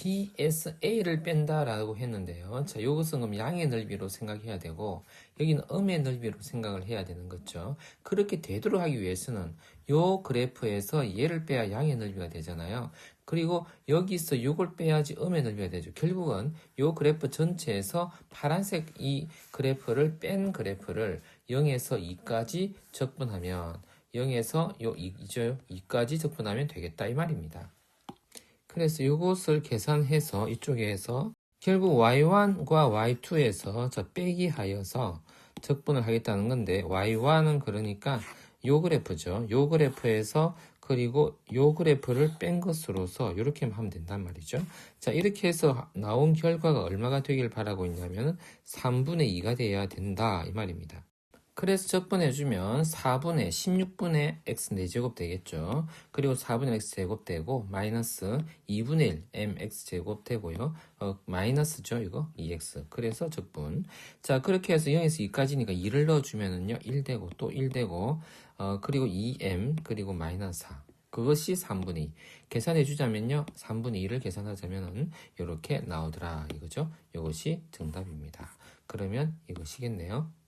B에서 A를 뺀다라고 했는데요. 자, 요것은 그럼 양의 넓이로 생각해야 되고 여기는 음의 넓이로 생각을 해야 되는 거죠. 그렇게 되도록 하기 위해서는 요 그래프에서 얘를 빼야 양의 넓이가 되잖아요. 그리고 여기서 요걸 빼야지 음의 넓이가 되죠. 결국은 요 그래프 전체에서 파란색 이 그래프를 뺀 그래프를 0에서 2까지 적분하면 0에서 요 2죠. 2까지 적분하면 되겠다 이 말입니다. 그래서 이것을 계산해서 이쪽에서 결국 y1과 y2에서 저 빼기 하여서 적분을 하겠다는 건데 y1은 그러니까 요 그래프죠. 요 그래프에서 그리고 요 그래프를 뺀 것으로서 이렇게 하면 된단 말이죠. 자 이렇게 해서 나온 결과가 얼마가 되길 바라고 있냐면 3분의 2가 돼야 된다 이 말입니다. 그래서 적분해주면 4분의 16분의 x 4제곱 되겠죠. 그리고 4분의 x 제곱 되고 마이너스 2분의 1 mx 제곱 되고요. 어, 마이너스죠 이거 2x. 그래서 적분. 자 그렇게 해서 0에서 2까지니까 2를 넣어주면은요 1 되고 또 1 되고 어, 그리고 2m 그리고 마이너스 4. 그것이 3분의 2. 계산해 주자면요. 3분의 2를 계산하자면은 이렇게 나오더라 이거죠. 이것이 정답입니다. 그러면 이것이겠네요.